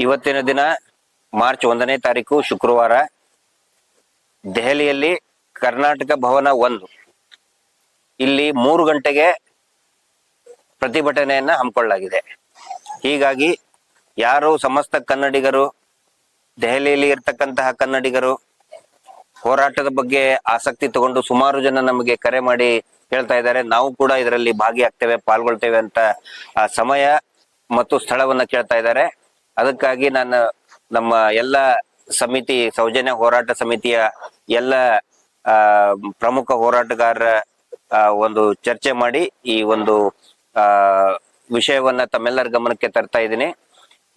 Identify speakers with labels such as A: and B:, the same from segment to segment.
A: ಇವತ್ತಿನ ದಿನ, ಮಾರ್ಚ್ ಒಂದನೇ ತಾರೀಕು, ಶುಕ್ರವಾರ, ದೆಹಲಿಯಲ್ಲಿ ಕರ್ನಾಟಕ ಭವನ ಒಂದು. ಇಲ್ಲಿ ಮೂರು ಗಂಟೆಗೆ ಪ್ರತಿಭಟನೆಯನ್ನ ಹಮ್ಮಿಕೊಳ್ಳಲಾಗಿದೆ. ಹೀಗಾಗಿ ಯಾರು ಸಮಸ್ತ ಕನ್ನಡಿಗರು, ದೆಹಲಿಯಲ್ಲಿ ಇರ್ತಕ್ಕಂತಹ ಕನ್ನಡಿಗರು, ಹೋರಾಟದ ಬಗ್ಗೆ ಆಸಕ್ತಿ ತಗೊಂಡು ಸುಮಾರು ಜನ ನಮಗೆ ಕರೆ ಮಾಡಿ ಹೇಳ್ತಾ ಇದ್ದಾರೆ. ನಾವು ಕೂಡ ಇದರಲ್ಲಿ ಭಾಗಿಯಾಗ್ತೇವೆ, ಪಾಲ್ಗೊಳ್ತೇವೆ ಅಂತ, ಆ, ಸಮಯ ಮತ್ತು ಸ್ಥಳವನ್ನ ಕೇಳ್ತಾ ಇದ್ದಾರೆ. ಅದಕ್ಕಾಗಿ ನಾನು ನಮ್ಮ ಎಲ್ಲ ಸಮಿತಿ, ಸೌಜನ್ಯ ಹೋರಾಟ ಸಮಿತಿಯ ಎಲ್ಲ ಪ್ರಮುಖ ಹೋರಾಟಗಾರರ ಒಂದು ಚರ್ಚೆ ಮಾಡಿ ಈ ಒಂದು, ಆ, ವಿಷಯವನ್ನ ತಮ್ಮೆಲ್ಲರ ಗಮನಕ್ಕೆ ತರ್ತಾ ಇದ್ದೀನಿ.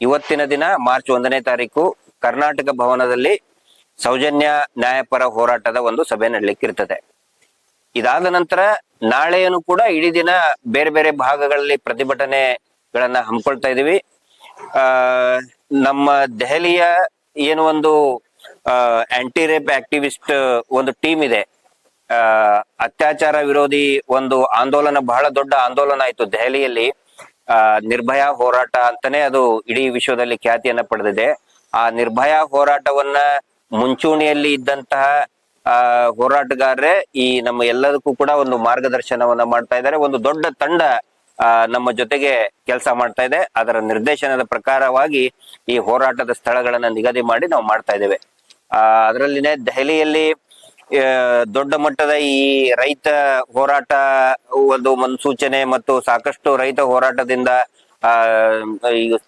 A: ಇವತ್ತಿನ ದಿನ, ಮಾರ್ಚ್ ಒಂದನೇ ತಾರೀಕು, ಕರ್ನಾಟಕ ಭವನದಲ್ಲಿ ಸೌಜನ್ಯ ನ್ಯಾಯಪರ ಹೋರಾಟದ ಒಂದು ಸಭೆ ನಡಲಿಕ್ಕಿರ್ತದೆ. ಇದಾದ ನಂತರ ನಾಳೆಯನ್ನು ಕೂಡ ಇಡೀ ದಿನ ಬೇರೆ ಬೇರೆ ಭಾಗಗಳಲ್ಲಿ ಪ್ರತಿಭಟನೆಗಳನ್ನ ಹಮ್ಮಿಕೊಳ್ತಾ ಇದೀವಿ ಆ, ನಮ್ಮ ದೆಹಲಿಯ ಏನು ಒಂದು ಆಂಟಿ ರೇಪ್ ಆಕ್ಟಿವಿಸ್ಟ್ ಒಂದು ಟೀಮ್ ಇದೆ. ಅತ್ಯಾಚಾರ ವಿರೋಧಿ ಒಂದು ಆಂದೋಲನ, ಬಹಳ ದೊಡ್ಡ ಆಂದೋಲನ ಆಯ್ತು ದೆಹಲಿಯಲ್ಲಿ. ನಿರ್ಭಯ ಹೋರಾಟ ಅಂತಾನೆ ಅದು ಇಡೀ ವಿಶ್ವದಲ್ಲಿ ಖ್ಯಾತಿಯನ್ನ ಪಡೆದಿದೆ. ಆ ನಿರ್ಭಯ ಹೋರಾಟವನ್ನ ಮುಂಚೂಣಿಯಲ್ಲಿ ಇದ್ದಂತಹ, ಆ, ಹೋರಾಟಗಾರರೇ ಈ ನಮ್ಮ ಎಲ್ಲದಕ್ಕೂ ಕೂಡ ಒಂದು ಮಾರ್ಗದರ್ಶನವನ್ನ ಮಾಡ್ತಾ ಇದ್ದಾರೆ. ಒಂದು ದೊಡ್ಡ ತಂಡ ನಮ್ಮ ಜೊತೆಗೆ ಕೆಲಸ ಮಾಡ್ತಾ ಇದೆ. ಅದರ ನಿರ್ದೇಶನದ ಪ್ರಕಾರವಾಗಿ ಈ ಹೋರಾಟದ ಸ್ಥಳಗಳನ್ನ ನಿಗದಿ ಮಾಡಿ ನಾವು ಮಾಡ್ತಾ ಇದ್ದೇವೆ. ಆ, ಅದರಲ್ಲಿನೇ ದೆಹಲಿಯಲ್ಲಿ ದೊಡ್ಡ ಮಟ್ಟದ ಈ ರೈತ ಹೋರಾಟ, ಒಂದು ಮುನ್ಸೂಚನೆ ಮತ್ತು ಸಾಕಷ್ಟು ರೈತ ಹೋರಾಟದಿಂದ, ಆ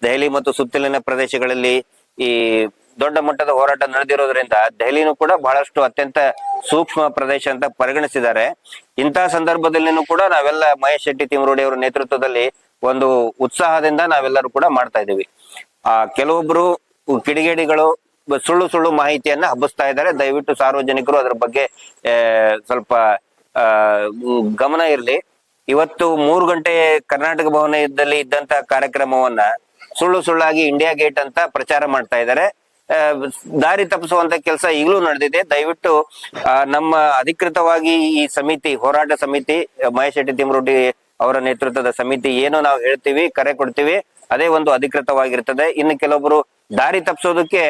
A: ದೆಹಲಿ ಮತ್ತು ಸುತ್ತಲಿನ ಪ್ರದೇಶಗಳಲ್ಲಿ ಈ ದೊಡ್ಡ ಮಟ್ಟದ ಹೋರಾಟ ನಡೆದಿರೋದ್ರಿಂದ ದೆಹಲಿನೂ ಕೂಡ ಬಹಳಷ್ಟು ಅತ್ಯಂತ ಸೂಕ್ಷ್ಮ ಪ್ರದೇಶ ಅಂತ ಪರಿಗಣಿಸಿದ್ದಾರೆ. ಇಂತಹ ಸಂದರ್ಭದಲ್ಲಿನೂ ಕೂಡ ನಾವೆಲ್ಲ ಮಹೇಶ್ ಶೆಟ್ಟಿ ತಿಮರೋಡಿ ಅವರ ನೇತೃತ್ವದಲ್ಲಿ ಒಂದು ಉತ್ಸಾಹದಿಂದ ನಾವೆಲ್ಲರೂ ಕೂಡ ಮಾಡ್ತಾ ಇದ್ದೀವಿ. ಆ, ಕೆಲವೊಬ್ರು ಕಿಡಿಗೇಡಿಗಳು ಸುಳ್ಳು ಸುಳ್ಳು ಮಾಹಿತಿಯನ್ನ ಹಬ್ಬಿಸ್ತಾ ಇದ್ದಾರೆ. ದಯವಿಟ್ಟು ಸಾರ್ವಜನಿಕರು ಅದರ ಬಗ್ಗೆ ಸ್ವಲ್ಪ ಗಮನ ಇರಲಿ. ಇವತ್ತು ಮೂರು ಗಂಟೆ ಕರ್ನಾಟಕ ಭವನದಲ್ಲಿ ಇದ್ದಂತ ಕಾರ್ಯಕ್ರಮವನ್ನ ಸುಳ್ಳು ಸುಳ್ಳಾಗಿ ಇಂಡಿಯಾ ಗೇಟ್ ಅಂತ ಪ್ರಚಾರ ಮಾಡ್ತಾ ಇದ್ದಾರೆ. ದಾರಿ ತಪ್ಪಿಸುವಂತ ಕೆಲಸ ಈಗಲೂ ನಡೆದಿದೆ. ದಯವಿಟ್ಟು ನಮ್ಮ ಅಧಿಕೃತವಾಗಿ ಈ ಸಮಿತಿ, ಹೋರಾಟ ಸಮಿತಿ, ಮಹೇಶ್ ಶೆಟ್ಟಿ ಅವರ ನೇತೃತ್ವದ ಸಮಿತಿ ಏನು ನಾವು ಹೇಳ್ತೀವಿ, ಕರೆ ಕೊಡ್ತೀವಿ, ಅದೇ ಒಂದು ಅಧಿಕೃತವಾಗಿರ್ತದೆ. ಇನ್ನು ಕೆಲವೊಬ್ರು ದಾರಿ ತಪ್ಪಿಸೋದಕ್ಕೆ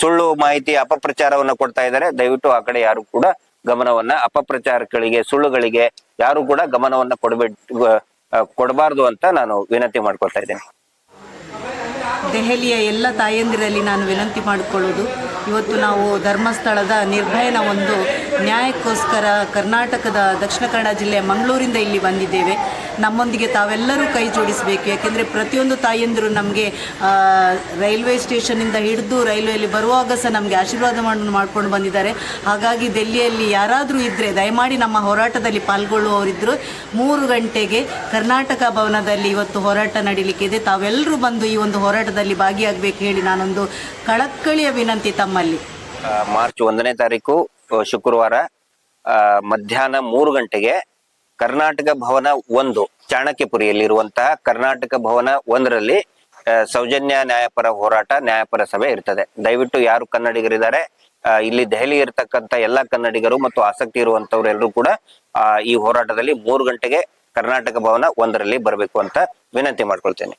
A: ಸುಳ್ಳು ಮಾಹಿತಿ, ಅಪಪ್ರಚಾರವನ್ನ ಕೊಡ್ತಾ ಇದ್ದಾರೆ. ದಯವಿಟ್ಟು ಆ ಕಡೆ ಯಾರು ಕೂಡ ಗಮನವನ್ನ, ಅಪಪ್ರಚಾರಗಳಿಗೆ, ಸುಳ್ಳುಗಳಿಗೆ ಯಾರು ಕೂಡ ಗಮನವನ್ನ ಕೊಡಬೇಡ ಕೊಡಬಾರ್ದು ಅಂತ ನಾನು ವಿನಂತಿ ಮಾಡ್ಕೊಳ್ತಾ ಇದ್ದೇನೆ.
B: ದೆಹಲಿಯ ಎಲ್ಲ ತಾಯಂದಿರಲ್ಲಿ ನಾನು ವಿನಂತಿ ಮಾಡಿಕೊಳ್ಳೋದು ಇವತ್ತು ನಾವು ಧರ್ಮಸ್ಥಳದ ನಿರ್ಭಯನ ಒಂದು ನ್ಯಾಯಕ್ಕೋಸ್ಕರ ಕರ್ನಾಟಕದ ದಕ್ಷಿಣ ಕನ್ನಡ ಜಿಲ್ಲೆಯ ಮಂಗಳೂರಿಂದ ಇಲ್ಲಿ ಬಂದಿದ್ದೇವೆ. ನಮ್ಮೊಂದಿಗೆ ತಾವೆಲ್ಲರೂ ಕೈ ಜೋಡಿಸಬೇಕು. ಯಾಕೆಂದರೆ ಪ್ರತಿಯೊಂದು ತಾಯಿಯಂದರು ನಮಗೆ ರೈಲ್ವೆ ಸ್ಟೇಷನಿಂದ ಹಿಡಿದು ರೈಲ್ವೆಯಲ್ಲಿ ಬರುವಾಗ ಸಹ ನಮಗೆ ಆಶೀರ್ವಾದ ಮಾಡಿಕೊಂಡು ಬಂದಿದ್ದಾರೆ. ಹಾಗಾಗಿ ದೆಹಲಿಯಲ್ಲಿ ಯಾರಾದರೂ ಇದ್ದರೆ ದಯಮಾಡಿ ನಮ್ಮ ಹೋರಾಟದಲ್ಲಿ ಪಾಲ್ಗೊಳ್ಳುವವರಿದ್ದರು ಮೂರು ಗಂಟೆಗೆ ಕರ್ನಾಟಕ ಭವನದಲ್ಲಿ ಇವತ್ತು ಹೋರಾಟ ನಡೀಲಿಕ್ಕಿದೆ ತಾವೆಲ್ಲರೂ ಬಂದು ಈ ಒಂದು ಹೋರಾಟದಲ್ಲಿ ಭಾಗಿಯಾಗಬೇಕು ಹೇಳಿ ನಾನೊಂದು ಕಳಕಳಿಯ ವಿನಂತಿ ತಮ್ಮಲ್ಲಿ.
A: ಮಾರ್ಚ್ ಒಂದನೇ ತಾರೀಕು ಶುಕ್ರವಾರ ಮಧ್ಯಾಹ್ನ ಮೂರು ಗಂಟೆಗೆ ಕರ್ನಾಟಕ ಭವನ ಒಂದು, ಚಾಣಕ್ಯಪುರಿಯಲ್ಲಿರುವಂತಹ ಕರ್ನಾಟಕ ಭವನ ಒಂದರಲ್ಲಿ ಸೌಜನ್ಯ ನ್ಯಾಯಪರ ಹೋರಾಟ, ನ್ಯಾಯಪರ ಸಭೆ ಇರ್ತದೆ. ದಯವಿಟ್ಟು ಯಾರು ಕನ್ನಡಿಗರಿದ್ದಾರೆ ಇಲ್ಲಿ ದೆಹಲಿ ಇರತಕ್ಕಂತ ಎಲ್ಲಾ ಕನ್ನಡಿಗರು ಮತ್ತು ಆಸಕ್ತಿ ಇರುವಂತವರೆಲ್ಲರೂ ಕೂಡ ಈ ಹೋರಾಟದಲ್ಲಿ ಮೂರು ಗಂಟೆಗೆ ಕರ್ನಾಟಕ ಭವನ ಒಂದರಲ್ಲಿ ಬರಬೇಕು ಅಂತ ವಿನಂತಿ ಮಾಡ್ಕೊಳ್ತೇನೆ.